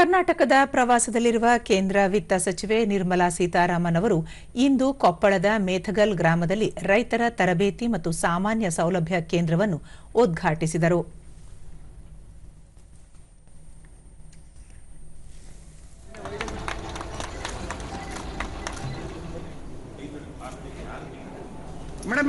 ಕರ್ನಾಟಕದ ಪ್ರವಾಸದಲ್ಲಿರುವ ಕೇಂದ್ರ ವಿತ್ತ ಸಚಿವೆ ನಿರ್ಮಲಾ ಸೀತಾರಾಮನ್ ಅವರು ಇಂದು ಕೊಪ್ಪಳದ ಮೇಥಗಲ್ ಗ್ರಾಮದಲ್ಲಿ ರೈತರ ತರಬೇತಿ ಮತ್ತು ಸಾಮಾನ್ಯ ಸೌಲಭ್ಯ ಕೇಂದ್ರವನ್ನು ಉದ್ಘಾಟಿಸಿದರು. ಮೇಡಮ್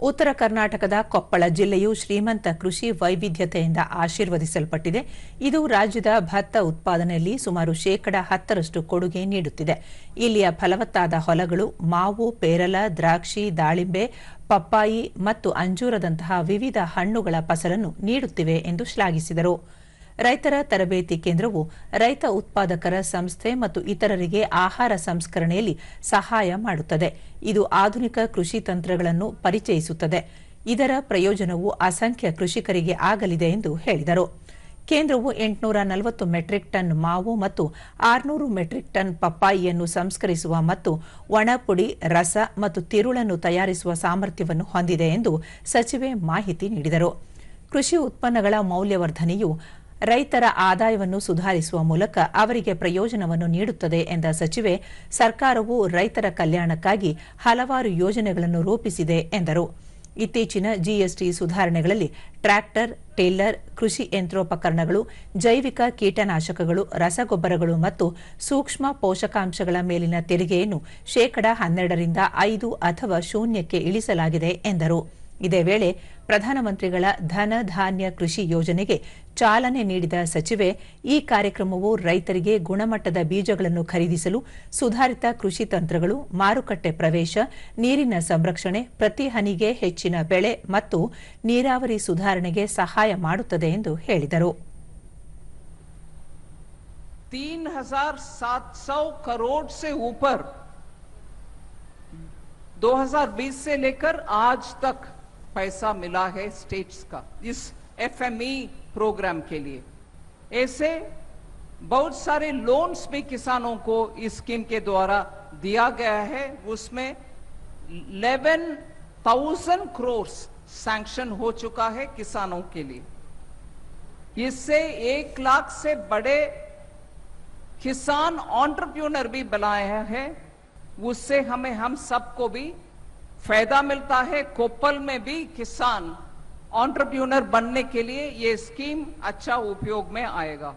ಉತ್ತರ ಕರ್ನಾಟಕದ ಕೊಪ್ಪಳ ಜಿಲ್ಲೆಯು ಶ್ರೀಮಂತ ಕೃಷಿ ವೈವಿಧ್ಯತೆಯಿಂದ ಆಶೀರ್ವದಿಸಲ್ಪಟ್ಟಿದೆ. ಇದು ರಾಜ್ಯದ ಭತ್ತ ಉತ್ಪಾದನೆಯಲ್ಲಿ ಸುಮಾರು ಶೇಕಡ ಹತ್ತರಷ್ಟು ಕೊಡುಗೆ ನೀಡುತ್ತಿದೆ. ಇಲ್ಲಿಯ ಫಲವತ್ತಾದ ಹೊಲಗಳು ಮಾವು, ಪೇರಲ, ದ್ರಾಕ್ಷಿ, ದಾಳಿಂಬೆ, ಪಪ್ಪಾಯಿ ಮತ್ತು ಅಂಜೂರದಂತಹ ವಿವಿಧ ಹಣ್ಣುಗಳ ಫಸಲನ್ನು ನೀಡುತ್ತಿವೆ ಎಂದು ಶ್ಲಾಘಿಸಿದರು. ರೈತರ ತರಬೇತಿ ಕೇಂದ್ರವು ರೈತ ಉತ್ಪಾದಕರ ಸಂಸ್ಥೆ ಮತ್ತು ಇತರರಿಗೆ ಆಹಾರ ಸಂಸ್ಕರಣೆಯಲ್ಲಿ ಸಹಾಯ ಮಾಡುತ್ತದೆ. ಇದು ಆಧುನಿಕ ಕೃಷಿ ತಂತ್ರಗಳನ್ನು ಪರಿಚಯಿಸುತ್ತದೆ. ಇದರ ಪ್ರಯೋಜನವು ಅಸಂಖ್ಯ ಕೃಷಿಕರಿಗೆ ಆಗಲಿದೆ ಎಂದು ಹೇಳಿದರು. ಕೇಂದ್ರವು ಎಂಟುನೂರ ನಲವತ್ತು ಮೆಟ್ರಿಕ್ ಟನ್ ಮಾವು ಮತ್ತು ಆರುನೂರು ಮೆಟ್ರಿಕ್ ಟನ್ ಪಪ್ಪಾಯಿಯನ್ನು ಸಂಸ್ಕರಿಸುವ ಮತ್ತು ಒಣಪುಡಿ, ರಸ ಮತ್ತು ತಿರುಳನ್ನು ತಯಾರಿಸುವ ಸಾಮರ್ಥ್ಯವನ್ನು ಹೊಂದಿದೆ ಎಂದು ಸಚಿವೆ ಮಾಹಿತಿ ನೀಡಿದರು. ಕೃಷಿ ಉತ್ಪನ್ನಗಳ ಮೌಲ್ಯವರ್ಧನೆಯು ರೈತರ ಆದಾಯವನ್ನು ಸುಧಾರಿಸುವ ಮೂಲಕ ಅವರಿಗೆ ಪ್ರಯೋಜನವನ್ನು ನೀಡುತ್ತದೆ ಎಂದ ಸಚಿವೆ, ಸರ್ಕಾರವು ರೈತರ ಕಲ್ಯಾಣಕ್ಕಾಗಿ ಹಲವಾರು ಯೋಜನೆಗಳನ್ನು ರೂಪಿಸಿದೆ ಎಂದರು. ಇತ್ತೀಚಿನ ಜಿಎಸ್ಟಿ ಸುಧಾರಣೆಗಳಲ್ಲಿ ಟ್ರ್ಯಾಕ್ಟರ್, ಟೇಲರ್, ಕೃಷಿ ಯಂತ್ರೋಪಕರಣಗಳು, ಜೈವಿಕ ಕೀಟನಾಶಕಗಳು, ರಸಗೊಬ್ಬರಗಳು ಮತ್ತು ಸೂಕ್ಷ್ಮ ಪೋಷಕಾಂಶಗಳ ಮೇಲಿನ ತೆರಿಗೆಯನ್ನು ಶೇಕಡಾ ಹನ್ನೆರಡರಿಂದ ಐದು ಅಥವಾ ಶೂನ್ಯಕ್ಕೆ ಇಳಿಸಲಾಗಿದೆ ಎಂದರು. ಇದೇ ವೇಳೆ ಪ್ರಧಾನಮಂತ್ರಿಗಳ ಧನ ಧಾನ್ಯ ಕೃಷಿ ಯೋಜನೆಗೆ ಚಾಲನೆ ನೀಡಿದ ಸಚಿವೆ ಈ ಕಾರ್ಯಕ್ರಮವು ರೈತರಿಗೆ ಗುಣಮಟ್ಟದ ಬೀಜಗಳನ್ನು ಖರೀದಿಸಲು ಸುಧಾರಿತ ಕೃಷಿ ತಂತ್ರಗಳು ಮಾರುಕಟ್ಟೆ ಪ್ರವೇಶ ನೀರಿನ ಸಂರಕ್ಷಣೆ ಪ್ರತಿ ಹನಿಗೆ ಹೆಚ್ಚಿನ ಬೆಳೆ ಮತ್ತು ನೀರಾವರಿ ಸುಧಾರಣೆಗೆ ಸಹಾಯ ಮಾಡುತ್ತದೆ ಎಂದು ಹೇಳಿದರು तीन हजार सात सौ करोड़ से ऊपर 2020 से लेकर आज तक पैसा मिला है स्टेट्स का इस एफएमई प्रोग्राम के लिए। ऐसे बहुत सारे लोन्स भी किसानों को इस स्कीम के द्वारा दिया गया है। उसमें 11,000 करोड़ सैंक्शन हो चुका है किसानों के लिए। इससे एक लाख से बड़े किसान ऑन्टरप्यूनर भी बनाया है। उससे हमें हम सबको भी फ़ायदा मिलता है कोपल में भी किसान ऑन्टरप्रूनर बनने के लिए ये स्कीम अच्छा उपयोग में आएगा।